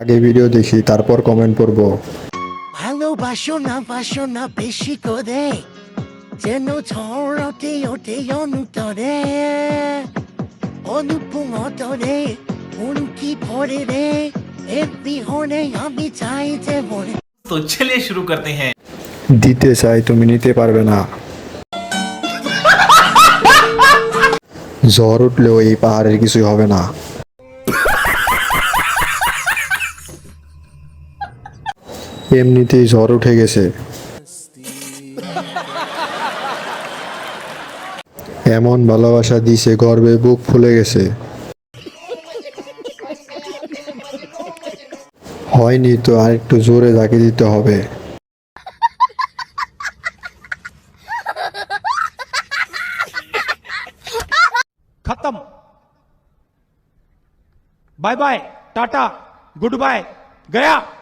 আগে ভিডিও দেখি তারপর কমেন্ট করব। ভালোবাসো না বাসো না বেশি করে যেন ছড়তে ওঠে অনুতরে। অনুপুমতরে উনকি পরে রে? এপি হনে আমি চাই যে বলে তো ছেলে শুরু করতে হ্যাঁ। দিতে চাই তুমি নিতে পারবে না। জ্বর উঠলেও এই পাহাড়ের কিছুই হবে না। এমনিতেই ঝড় উঠে গেছে। এমন ভালোবাসা দিছে, গর্বে বুক ফুলে গেছে। হয়নি তো আর একটু জোরে ঝাঁকি দিতে হবে। খতম। Bye bye, tata, good bye, Gaya.